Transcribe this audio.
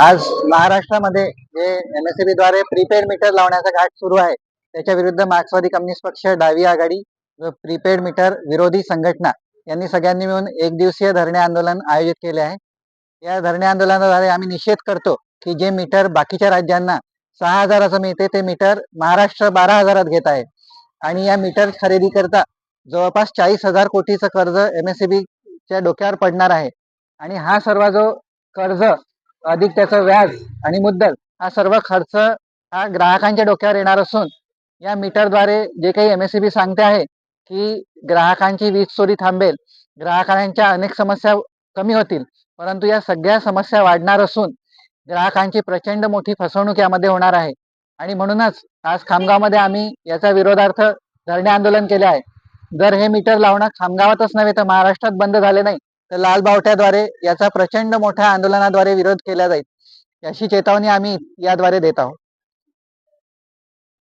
आज महाराष्ट्रामध्ये जे एम एमएससीबी द्वारे प्रीपेड मीटर लावण्याचा घाट सुरू आहे त्याच्या विरुद्ध मार्क्सवादी कम्युनिस्ट पक्ष डावी आघाडी व प्रीपेड मीटर विरोधी संघटना यांनी सगळ्यांनी मिळून एक दिवसीय धरणे आंदोलन आयोजित केले आहे. या धरणे आंदोलनाद्वारे आम्ही निषेध करतो की जे मीटर बाकीच्या राज्यांना सहा हजाराचं मिळते ते मीटर महाराष्ट्र बारा हजारात घेत आहे. आणि या मीटर खरेदी करता जवळपास चाळीस हजार कोटीचं कर्ज एमएससीबी च्या डोक्यावर पडणार आहे. आणि हा सर्व जो कर्ज अधिक त्याचं व्याज आणि मुद्दल हा सर्व खर्च हा ग्राहकांच्या डोक्यावर येणार असून या मीटरद्वारे जे काही एम एस सी बी सांगते आहे की ग्राहकांची वीज चोरी थांबेल ग्राहकांच्या अनेक समस्या कमी होतील परंतु या सगळ्या समस्या वाढणार असून ग्राहकांची प्रचंड मोठी फसवणूक यामध्ये होणार आहे. आणि म्हणूनच आज खामगावमध्ये आम्ही याचा विरोधार्थ धरणे आंदोलन केले आहे. जर हे मीटर लावणं खामगावातच नव्हे तर महाराष्ट्रात बंद झाले नाही. तर लाल बावट्याद्वारे याचा प्रचंड मोठ्या आंदोलनाद्वारे विरोध केला जाईल. अशी चेतावणी आम्ही याद्वारे देत आहोत.